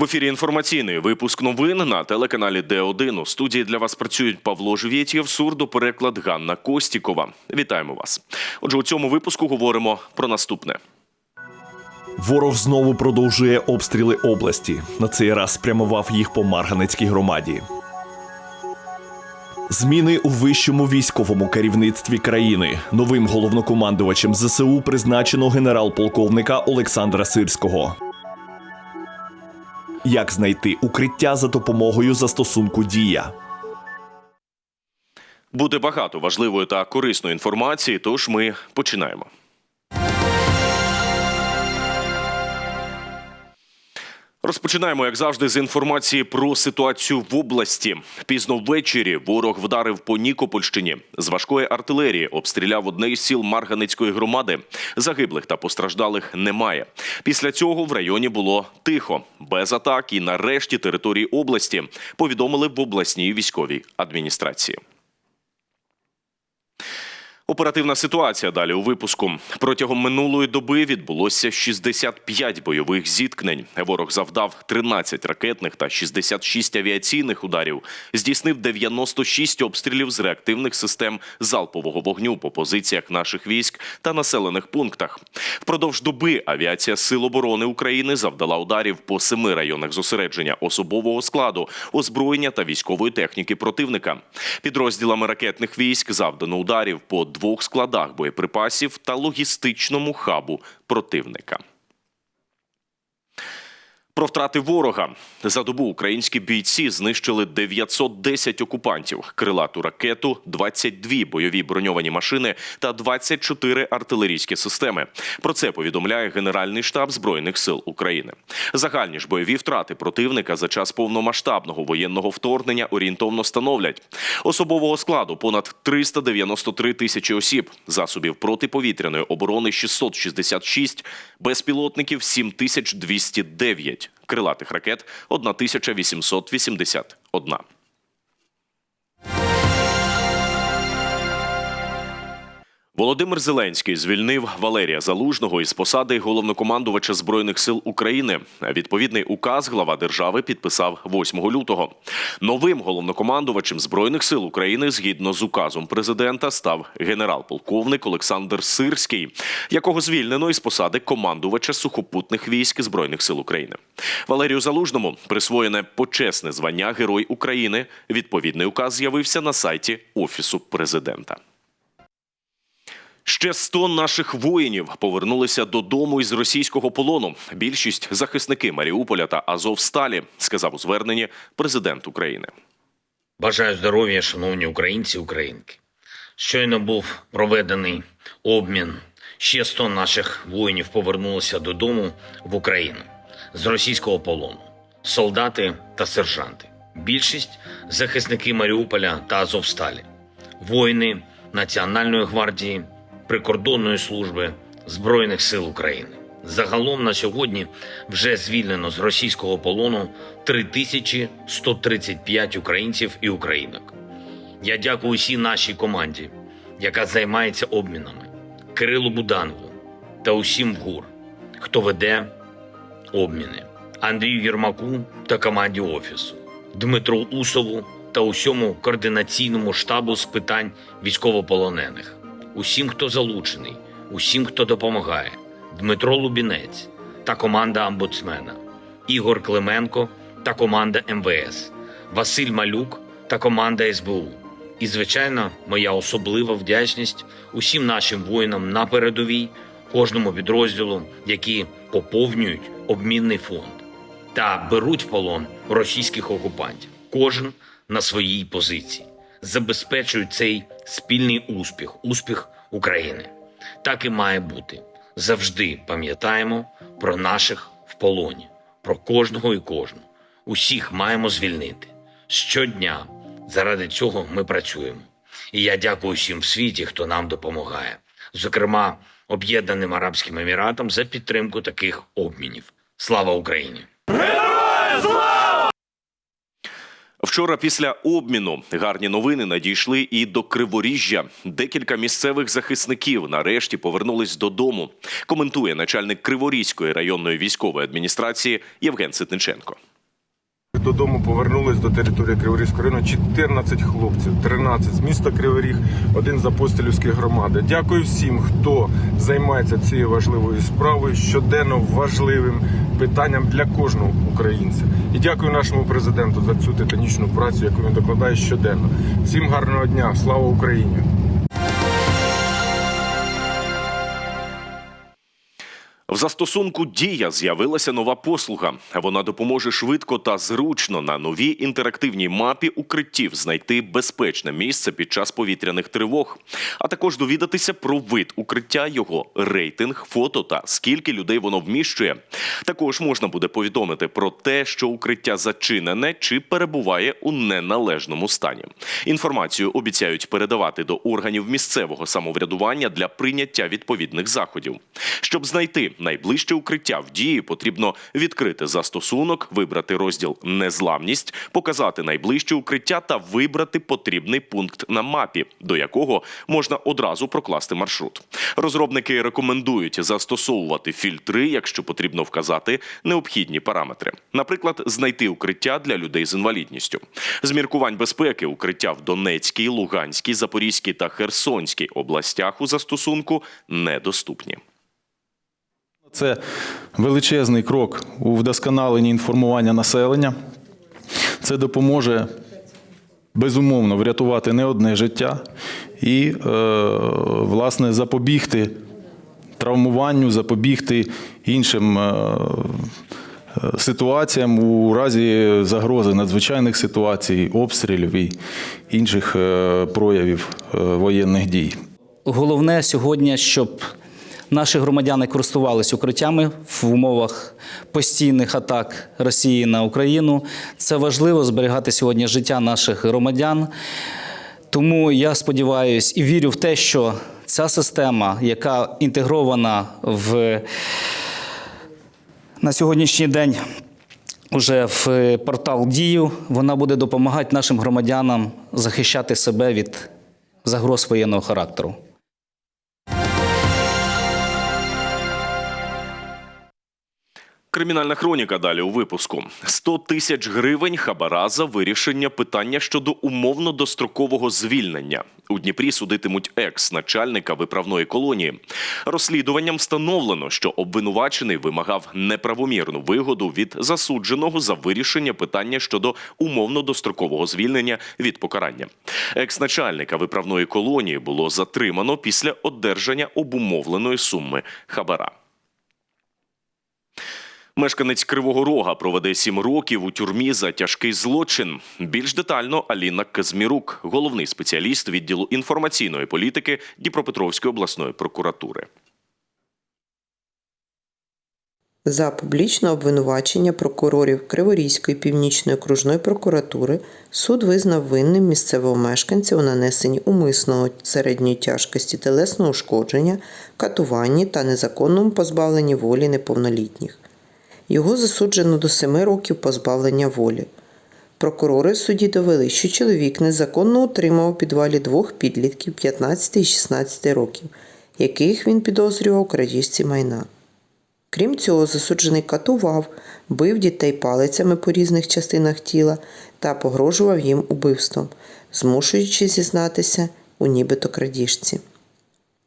В ефірі інформаційний випуск новин на телеканалі Д1. У студії для вас працюють Павло Живєтєв, сурдопереклад Ганна Костікова. Вітаємо вас. Отже, у цьому випуску говоримо про наступне. Ворог знову продовжує обстріли області. На цей раз спрямував їх по Марганецькій громаді. Зміни у вищому військовому керівництві країни. Новим головнокомандувачем ЗСУ призначено генерал-полковника Олександра Сирського. Як знайти укриття за допомогою застосунку Дія? Буде багато важливої та корисної інформації, тож ми починаємо. Розпочинаємо, як завжди, з інформації про ситуацію в області. Пізно ввечері ворог вдарив по Нікопольщині. З важкої артилерії обстріляв одне із сіл Марганицької громади. Загиблих та постраждалих немає. Після цього в районі було тихо, без атак і на решті території області повідомили в обласній військовій адміністрації. Оперативна ситуація далі у випуску. Протягом минулої доби відбулося 65 бойових зіткнень. Ворог завдав 13 ракетних та 66 авіаційних ударів. Здійснив 96 обстрілів з реактивних систем залпового вогню по позиціях наших військ та населених пунктах. Впродовж доби авіація Сил оборони України завдала ударів по семи районах зосередження особового складу, озброєння та військової техніки противника. Підрозділами ракетних військ завдано ударів по двох складах боєприпасів та логістичному хабу противника. Про втрати ворога за добу українські бійці знищили 910 окупантів, крилату ракету, 22 бойові броньовані машини та 24 артилерійські системи. Про це повідомляє Генеральний штаб збройних сил України. Загальні ж бойові втрати противника за час повномасштабного воєнного вторгнення орієнтовно становлять особового складу понад 393 тисячі осіб, засобів протиповітряної оборони 666, безпілотників 7209 крилатих ракет 1881. Володимир Зеленський звільнив Валерія Залужного із посади головнокомандувача збройних сил України. Відповідний указ глава держави підписав 8 лютого. Новим головнокомандувачем збройних сил України, згідно з указом президента, став генерал-полковник Олександр Сирський, якого звільнено із посади командувача сухопутних військ збройних сил України. Валерію Залужному присвоєне почесне звання Герой України. Відповідний указ з'явився на сайті Офісу президента. Ще 100 наших воїнів повернулися додому із російського полону. Більшість захисники Маріуполя та Азовсталі, сказав у зверненні президент України. Бажаю здоров'я, шановні українці українки. Щойно був проведений обмін. Ще 100 наших воїнів повернулися додому в Україну з російського полону. Солдати та сержанти. Більшість захисники Маріуполя та Азовсталі, воїни Національної гвардії, прикордонної служби Збройних сил України. Загалом на сьогодні вже звільнено з російського полону 3135 українців і українок. Я дякую всій нашій команді, яка займається обмінами, Кирилу Буданову та усім в ГУР, хто веде обміни, Андрію Єрмаку та команді Офісу, Дмитру Усову та усьому координаційному штабу з питань військовополонених, усім, хто залучений, усім, хто допомагає, Дмитро Лубінець та команда омбудсмена, Ігор Клименко та команда МВС, Василь Малюк та команда СБУ. І, звичайно, моя особлива вдячність усім нашим воїнам на передовій, кожному підрозділу, які поповнюють обмінний фонд та беруть в полон російських окупантів. Кожен на своїй позиції забезпечують цей спільний успіх, успіх України. Так і має бути. Завжди пам'ятаємо про наших в полоні, про кожного і кожну. Усіх маємо звільнити щодня. Заради цього ми працюємо. І я дякую всім в світі, хто нам допомагає, зокрема Об'єднаним Арабським Еміратам за підтримку таких обмінів. Слава Україні! Вчора після обміну гарні новини надійшли і до Криворіжжя. Декілька місцевих захисників нарешті повернулись додому. Коментує начальник Криворізької районної військової адміністрації Євген Ситниченко. Додому повернулись до території Криворізького району 14 хлопців, 13 з міста Кривий Ріг, один з апостолівської громади. Дякую всім, хто займається цією важливою справою, щоденно важливим питанням для кожного українця. І дякую нашому президенту за цю титанічну працю, яку він докладає щоденно. Всім гарного дня! Слава Україні! Застосунку Дія з'явилася нова послуга. Вона допоможе швидко та зручно на новій інтерактивній мапі укриттів знайти безпечне місце під час повітряних тривог, а також довідатися про вид укриття, його рейтинг, фото та скільки людей воно вміщує. Також можна буде повідомити про те, що укриття зачинене чи перебуває у неналежному стані. Інформацію обіцяють передавати до органів місцевого самоврядування для прийняття відповідних заходів. Щоб знайти найближче укриття в дії, потрібно відкрити застосунок, вибрати розділ Незламність, показати найближче укриття та вибрати потрібний пункт на мапі, до якого можна одразу прокласти маршрут. Розробники рекомендують застосовувати фільтри, якщо потрібно вказати необхідні параметри. Наприклад, знайти укриття для людей з інвалідністю. З міркувань безпеки укриття в Донецькій, Луганській, Запорізькій та Херсонській областях у застосунку недоступні. Це величезний крок у вдосконаленні інформування населення. Це допоможе безумовно врятувати не одне життя і, е, власне, запобігти травмуванню, запобігти іншим е, е, ситуаціям у разі загрози надзвичайних ситуацій, обстрілів і інших проявів воєнних дій. Головне сьогодні, щоб наші громадяни користувалися укриттями в умовах постійних атак Росії на Україну. Це важливо зберігати сьогодні життя наших громадян. Тому я сподіваюся і вірю в те, що ця система, яка інтегрована в на сьогоднішній день уже в портал Дію, вона буде допомагати нашим громадянам захищати себе від загроз воєнного характеру. Кримінальна хроніка далі у випуску: 100 тисяч гривень хабара за вирішення питання щодо умовно дострокового звільнення. У Дніпрі судитимуть екс-начальника виправної колонії. Розслідуванням встановлено, що обвинувачений вимагав неправомірну вигоду від засудженого за вирішення питання щодо умовно дострокового звільнення від покарання. Екс-начальника виправної колонії було затримано після одержання обумовленої суми хабара. Мешканець Кривого Рога проведе сім років у тюрмі за тяжкий злочин. Більш детально Аліна Казмірук, головний спеціаліст відділу інформаційної політики Дніпропетровської обласної прокуратури. За публічне обвинувачення прокурорів Криворізької північної окружної прокуратури суд визнав винним місцевого мешканця у нанесенні умисного середньої тяжкості телесного ушкодження, катуванні та незаконному позбавленні волі неповнолітніх. Його засуджено до 7 років позбавлення волі. Прокурори в суді довели, що чоловік незаконно утримав у підвалі двох підлітків 15 і 16 років, яких він підозрював у крадіжці майна. Крім цього, засуджений катував, бив дітей палицями по різних частинах тіла та погрожував їм убивством, змушуючи зізнатися у нібито крадіжці.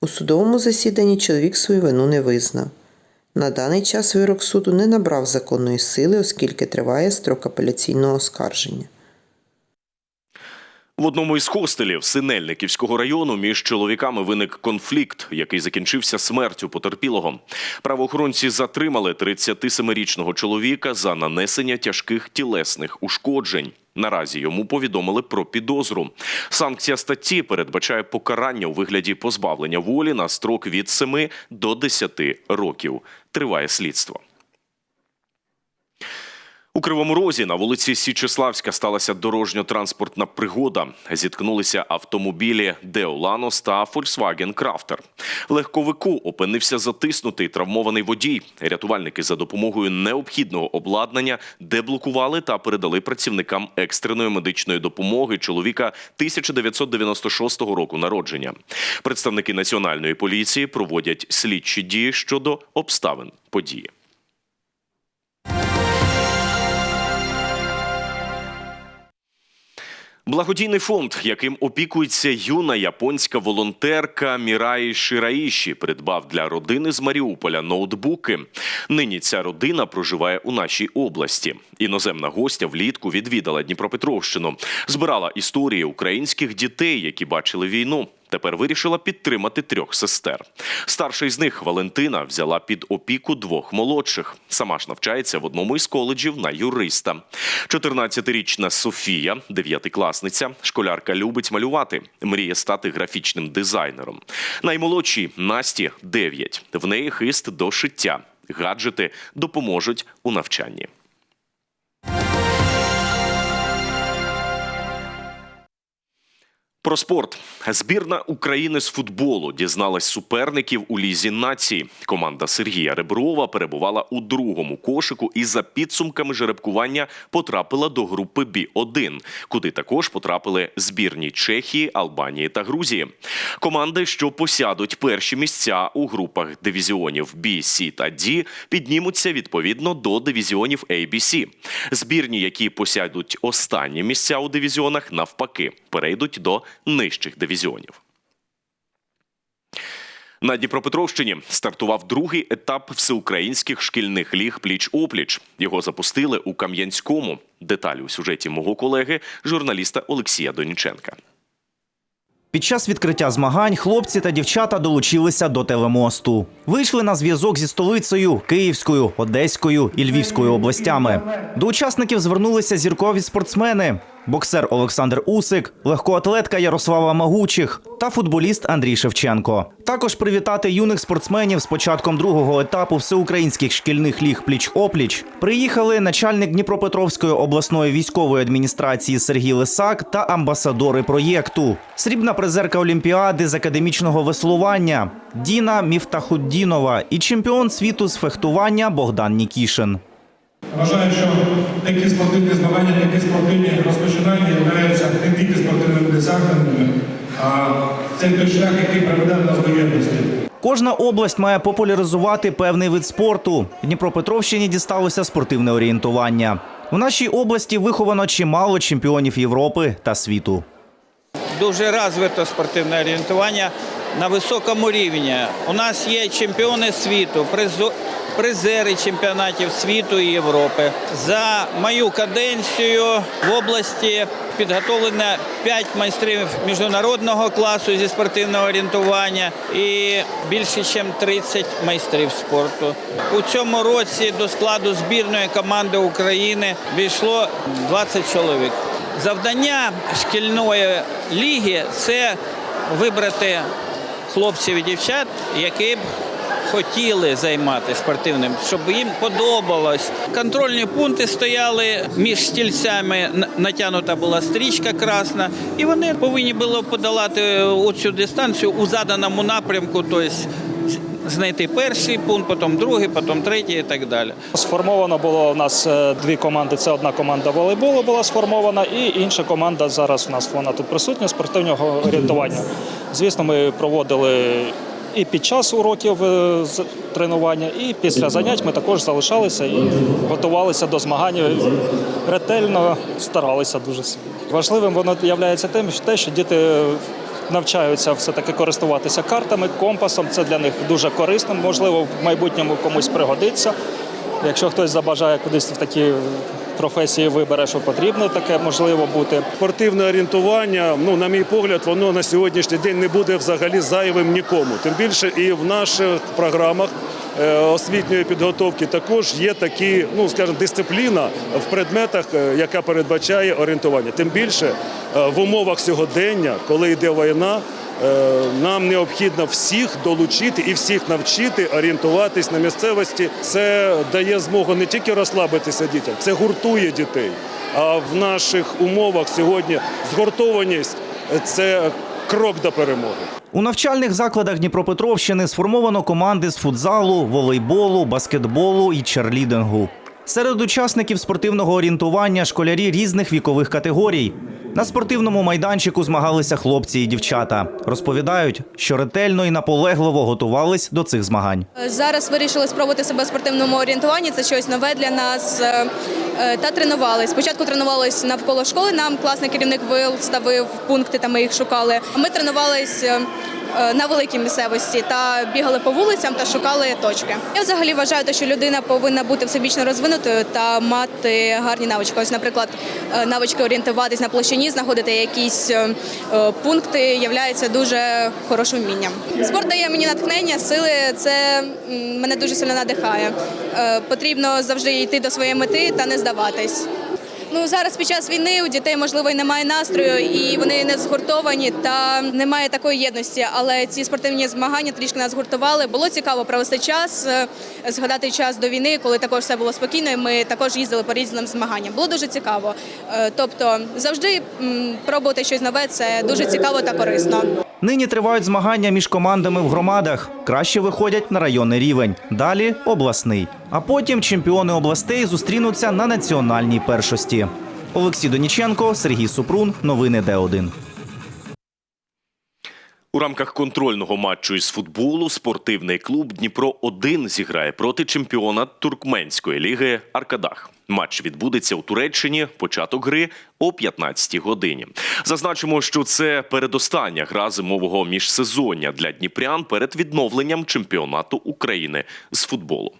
У судовому засіданні чоловік свою вину не визнав. На даний час вирок суду не набрав законної сили, оскільки триває строк апеляційного оскарження. В одному із хостелів Синельниківського району між чоловіками виник конфлікт, який закінчився смертю потерпілого. Правоохоронці затримали 37-річного чоловіка за нанесення тяжких тілесних ушкоджень. Наразі йому повідомили про підозру. Санкція статті передбачає покарання у вигляді позбавлення волі на строк від 7 до 10 років. Триває слідство. У Кривому Розі на вулиці Січеславська сталася дорожньо-транспортна пригода. Зіткнулися автомобілі Деоланос та Volkswagen Crafter. Легковику опинився затиснутий травмований водій. Рятувальники за допомогою необхідного обладнання деблокували та передали працівникам екстреної медичної допомоги чоловіка 1996 року народження. Представники національної поліції проводять слідчі дії щодо обставин події. Благодійний фонд, яким опікується юна японська волонтерка Міраї Шираїші, придбав для родини з Маріуполя ноутбуки. Нині ця родина проживає у нашій області. Іноземна гостя влітку відвідала Дніпропетровщину, збирала історії українських дітей, які бачили війну. Тепер вирішила підтримати трьох сестер. Старша із них Валентина взяла під опіку двох молодших. Сама ж навчається в одному із коледжів на юриста. 14-річна Софія, дев'ятикласниця, школярка любить малювати, мріє стати графічним дизайнером. Наймолодшій Насті 9. В неї хист до шиття. Гаджети допоможуть у навчанні. Про спорт. Збірна України з футболу дізналась суперників у лізі нації. Команда Сергія Реброва перебувала у другому кошику і за підсумками жеребкування потрапила до групи Бі 1 куди також потрапили збірні Чехії, Албанії та Грузії. Команди, що посядуть перші місця у групах дивізіонів B, C та D, піднімуться відповідно до дивізіонів A, B, C. Збірні, які посядуть останні місця у дивізіонах, навпаки, перейдуть до нижчих дивізіонів. На Дніпропетровщині стартував другий етап всеукраїнських шкільних ліг пліч-опліч. Його запустили у Кам'янському. Деталі у сюжеті мого колеги, журналіста Олексія Доніченка. Під час відкриття змагань хлопці та дівчата долучилися до телемосту. Вийшли на зв'язок зі столицею Київською, Одеською і Львівською областями. До учасників звернулися зіркові спортсмени: боксер Олександр Усик, легкоатлетка Ярослава Магучих та футболіст Андрій Шевченко. Також привітати юних спортсменів з початком другого етапу всеукраїнських шкільних ліг пліч-опліч приїхали начальник Дніпропетровської обласної військової адміністрації Сергій Лисак та амбасадори проєкту. Срібна призерка Олімпіади з академічного веслування Діна Міфтахуддінова і чемпіон світу з фехтування Богдан Нікішин. Вважаю, що такі спортивні змагання, такі спортивні розпочинання являються не тільки спортивними досягненнями, а це той шлях, який приведе нас до єдності. Кожна область має популяризувати певний вид спорту. Дніпропетровщині дісталося спортивне орієнтування. У нашій області виховано чимало чемпіонів Європи та світу. дуже розвито спортивне орієнтування на високому рівні. У нас є чемпіони світу, призери чемпіонатів світу і Європи. За мою каденцію в області підготовлено 5 майстрів міжнародного класу зі спортивного орієнтування і більше, ніж 30 майстрів спорту. У цьому році до складу збірної команди України війшло 20 чоловік. Завдання шкільної ліги це вибрати хлопців і дівчат, які б хотіли займатися спортивним, щоб їм подобалось. Контрольні пункти стояли між стільцями, натягнута була стрічка красна, і вони повинні були подолати оцю дистанцію у заданому напрямку, тобто знайти перший пункт, потім другий, потім третій і так далі. Сформовано було у нас е, дві команди. Це одна команда волейболу була сформована, і інша команда зараз у нас вона тут присутня спортивного орієнтування. Звісно, ми проводили і під час уроків е, тренування, і після занять ми також залишалися і готувалися до змагань. Ретельно старалися дуже. Важливим воно є тим, те, що діти навчаються все-таки користуватися картами, компасом. Це для них дуже корисно. Можливо, в майбутньому комусь пригодиться. Якщо хтось забажає кудись в такі професії вибере, що потрібно таке можливо бути. Спортивне орієнтування, ну на мій погляд, воно на сьогоднішній день не буде взагалі зайвим нікому. Тим більше і в наших програмах е, освітньої підготовки також є такі, ну скажімо, дисципліна в предметах, е, яка передбачає орієнтування. Тим більше е, в умовах сьогодення, коли йде війна. Е, Нам необхідно всіх долучити і всіх навчити орієнтуватись на місцевості. Це дає змогу не тільки розслабитися дітям, це гуртує дітей. А в наших умовах сьогодні згуртованість це крок до перемоги. У навчальних закладах Дніпропетровщини сформовано команди з футзалу, волейболу, баскетболу і черлідингу. Серед учасників спортивного орієнтування школярі різних вікових категорій. На спортивному майданчику змагалися хлопці і дівчата. Розповідають, що ретельно і наполегливо готувались до цих змагань. Зараз вирішили спробувати себе в спортивному орієнтуванні. Це щось нове для нас. е, е, Та тренувались. Спочатку тренувались навколо школи. Нам класний керівник ВИЛ ставив пункти, та ми їх шукали. Ми тренувались е, на великій місцевості та бігали по вулицям та шукали точки. Я взагалі вважаю, що людина повинна бути всебічно розвинутою та мати гарні навички. Ось, наприклад, е, навички орієнтуватись на площині, знаходити якісь е, е, пункти, являється дуже хорошим вмінням. Спорт дає мені натхнення, сили. Це мене дуже сильно надихає. Е, Потрібно завжди йти до своєї мети та не здаватись. Ну зараз під час війни у дітей можливо і немає настрою, і вони не згуртовані та немає такої єдності. Але ці спортивні змагання трішки нас згуртували. Було цікаво провести час, е, згадати час до війни, коли також все було спокійно. і Ми також їздили по різним змаганням. Було дуже цікаво. Е, Тобто, завжди пробувати щось нове це дуже цікаво та корисно. Нині тривають змагання між командами в громадах. Краще виходять на районний рівень. Далі обласний. А потім чемпіони областей зустрінуться на національній першості. Олексій Доніченко, Сергій Супрун. Новини Д1. У рамках контрольного матчу із футболу спортивний клуб Дніпро 1 зіграє проти чемпіона туркменської ліги Аркадах. Матч відбудеться у Туреччині. Початок гри о 15-й годині. Зазначимо, що це передостання гра зимового міжсезоння для дніпрян перед відновленням чемпіонату України з футболу.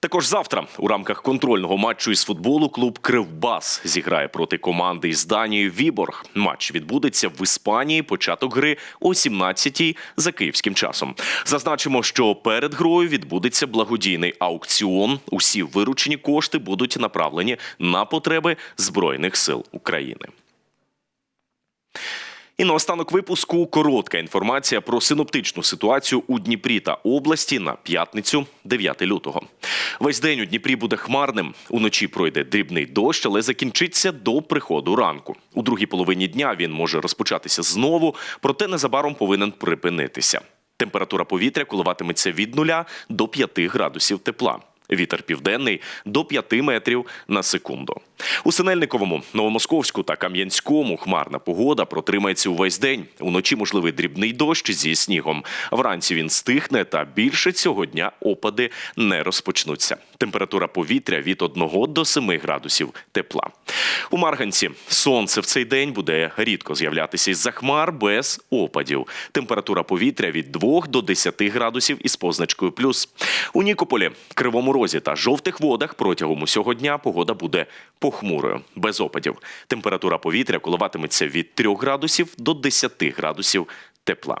Також завтра у рамках контрольного матчу із футболу клуб Кривбас зіграє проти команди із Данії Віборг. Матч відбудеться в Іспанії. Початок гри о 17-й за київським часом. Зазначимо, що перед грою відбудеться благодійний аукціон. Усі виручені кошти будуть направлені на потреби збройних сил України. І наостанок випуску коротка інформація про синоптичну ситуацію у Дніпрі та області на п'ятницю, 9 лютого. Весь день у Дніпрі буде хмарним. Уночі пройде дрібний дощ, але закінчиться до приходу ранку. У другій половині дня він може розпочатися знову, проте незабаром повинен припинитися. Температура повітря коливатиметься від 0 до 5 градусів тепла. Вітер південний до 5 метрів на секунду. У Синельниковому, Новомосковську та Кам'янському хмарна погода протримається увесь день. Уночі можливий дрібний дощ зі снігом. Вранці він стихне, та більше цього дня опади не розпочнуться. Температура повітря від 1 до 7 градусів тепла. У Марганці сонце в цей день буде рідко з'являтися із-за хмар без опадів. Температура повітря від 2 до 10 градусів із позначкою плюс. У Нікополі, Кривому Розі та жовтих водах протягом усього дня погода буде похмурою, без опадів. Температура повітря коливатиметься від 3 градусів до 10 градусів тепла.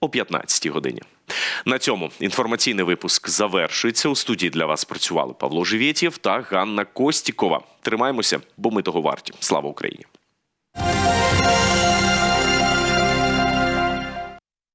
о 15-й годині. На цьому інформаційний випуск завершується. У студії для вас працювали Павло Живєтєв та Ганна Костікова. Тримаємося, бо ми того варті. Слава Україні!